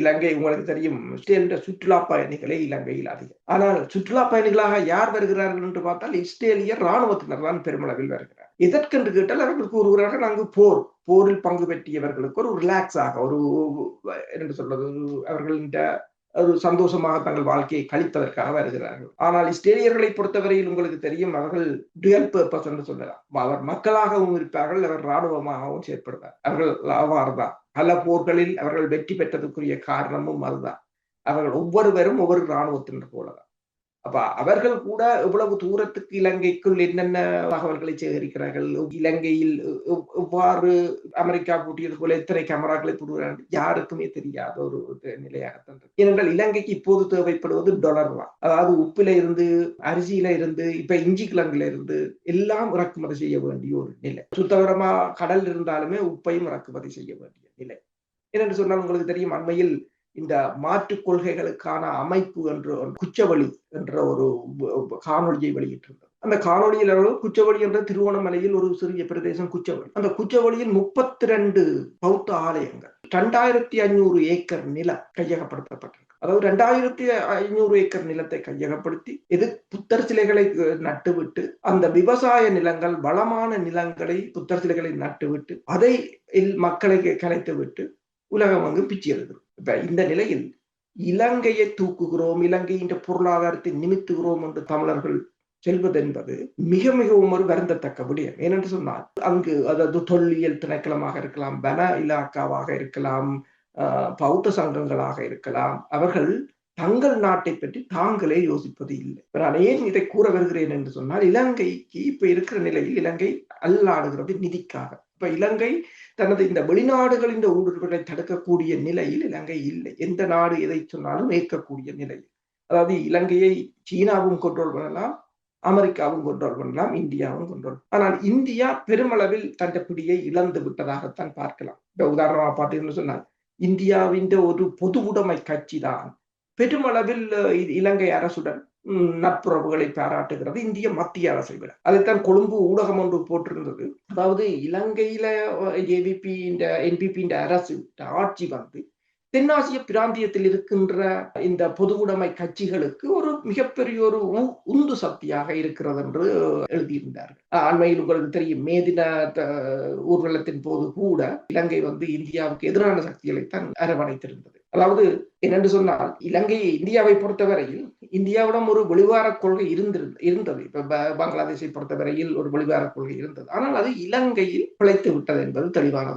இலங்கை உங்களுக்கு தெரியும். இஸ்ரேலுடைய சுற்றுலா பயணிகளே இலங்கையில் அதிகம். ஆனால் சுற்றுலா பயணிகளாக யார் வருகிறார்கள் என்று பார்த்தால் இஸ்ரேலிய ராணுவத்தினர் தான் பெருமளவில் வருகிறார். எதற்கென்று கேட்டால் அவர்கள் கூறுகிறார்கள் நாங்கள் போர் போரில் பங்கு பெற்றியவர்களுக்கு ஒரு ரிலாக்ஸ் ஆக ஒரு என்ன சொல்றது அவர்களின் ஒரு சந்தோஷமாக தங்கள் வாழ்க்கையை கழிப்பதற்காக வருகிறார்கள். ஆனால் இஸ்ரேலியர்களை பொறுத்தவரையில் உங்களுக்கு தெரியும் அவர்கள் டுயல் பர்பஸ் என்று சொல்லலாம். அவர் மக்களாகவும் இருப்பார்கள் அவர் இராணுவமாகவும் செயற்படுவார். அவர்கள் அவ்வாறுதான் பல போர்களில் அவர்கள் வெற்றி பெற்றதுக்குரிய காரணமும் அதுதான். அவர்கள் ஒவ்வொருவரும் ஒவ்வொரு இராணுவத்தினர் போலதான். அப்ப அவர்கள் கூட எவ்வளவு தூரத்துக்கு இலங்கைக்குள் என்னென்ன தகவல்களை சேகரிக்கிறார்கள்? இலங்கையில் எவ்வாறு அமெரிக்கா பூட்டியது போல எத்தனை கேமராக்களை போடுகிறார்கள்? யாருக்குமே தெரியாத ஒரு நிலையாகத்தான் ஏனென்றால் இலங்கைக்கு இப்போது தேவைப்படுவது டொலர் தான். அதாவது உப்பில இருந்து அரிசியில இருந்து இப்ப இஞ்சி கிழங்குல இருந்து எல்லாம் இறக்குமதி செய்ய வேண்டிய ஒரு நிலை. சுத்தவரமா கடல் இருந்தாலுமே உப்பையும் இறக்குமதி செய்ய வேண்டிய ஏனென்று சொன்னால் உங்களுக்கு தெரியும் அண்மையில் இந்த மாற்று கொள்கைகளுக்கான அமைப்பு என்ற குச்சவழி என்ற ஒரு காணொலியை வெளியிட்டிருந்தது. அந்த காணொலியில் குச்சவழி என்ற திருவோணமலையில் ஒரு சிறிய பிரதேசம் குச்சவழி. அந்த குச்சவழியில் முப்பத்தி ரெண்டு பௌத்த ஆலயங்கள் ரெண்டாயிரத்தி ஐநூறு ஏக்கர் நிலம் கையகப்படுத்தப்பட்டது அதாவது ரெண்டாயிரத்தி ஐநூறு ஏக்கர் நிலத்தை கையகப்படுத்தி எது புத்தர் சிலைகளை நட்டுவிட்டு அந்த விவசாய நிலங்கள் வளமான நிலங்களை புத்தர் சிலைகளை நட்டுவிட்டு அதை மக்களை கலைத்து விட்டு உலகம் அங்கு பிச்சு எழுதும். இப்ப இந்த நிலையில் இலங்கையை தூக்குகிறோம் இலங்கையின் பொருளாதாரத்தை நிமித்துகிறோம் என்று தமிழர்கள் செல்வது என்பது மிக மிகவும் ஒரு வருந்தத்தக்க விடயம். ஏனென்று சொன்னால் அங்கு அதாவது தொல்லியல் திணைக்களமாக இருக்கலாம் வன இலாக்காவாக இருக்கலாம் பௌத்த சங்கங்களாக இருக்கலாம் அவர்கள் தங்கள் நாட்டை பற்றி தாங்களே யோசிப்பது இல்லை. நான் ஏன் இதை கூற வருகிறேன் என்று சொன்னால் இலங்கைக்கு இப்ப இருக்கிற நிலையில் இலங்கை அல்லாடுகிறது நிதிக்காக. இப்ப இலங்கை தனது இந்த வெளிநாடுகளின் ஊடுருவலை தடுக்கக்கூடிய நிலையில் இலங்கை இல்லை. எந்த நாடு எதை சொன்னாலும் ஏற்கக்கூடிய நிலையில். அதாவது இலங்கையை சீனாவும் கண்ட்ரோல் பண்ணலாம் அமெரிக்காவும் கண்ட்ரோல் பண்ணலாம் இந்தியாவும் கண்ட்ரோல் ஆனால் இந்தியா பெருமளவில் தன் பிடியை இழந்து விட்டதாகத்தான் பார்க்கலாம். இப்ப உதாரணமா பார்த்தீங்கன்னு சொன்னால் இந்தியாவின் ஒரு பொது உடைமை கட்சி தான் பெருமளவில் இலங்கை அரசுடன் நட்புறவுகளை பாராட்டுகிறது. இந்திய மத்திய அரசை விட. அதைத்தான் கொழும்பு ஊடகம் ஒன்று போட்டிருந்தது. அதாவது இலங்கையில ஏவிபி இந்த என்பிபி இந்த அரசு ஆட்சி வந்து தென்னாசிய பிராந்தியத்தில் இருக்கின்ற இந்த பொதுவுடைமை கட்சிகளுக்கு ஒரு மிகப்பெரிய ஒரு உந்து சக்தியாக இருக்கிறது என்று எழுதியிருந்தார்கள். அண்மையில் உங்களுக்கு தெரியும் மேதின ஊர்வலத்தின் போது கூட இலங்கை வந்து இந்தியாவுக்கு எதிரான சக்திகளை தான் அரவணைத்திருந்தது. அதாவது என்னென்று சொன்னால் இலங்கை இந்தியாவை பொறுத்தவரையில் இந்தியாவிடம் ஒரு வெளிவார கொள்கை இருந்திருந்த இருந்தது. இப்ப பங்களாதேஷை பொறுத்தவரையில் ஒரு வெளிவார கொள்கை இருந்தது. ஆனால் அது இலங்கையில் பிழைத்து விட்டது என்பது தெளிவானது.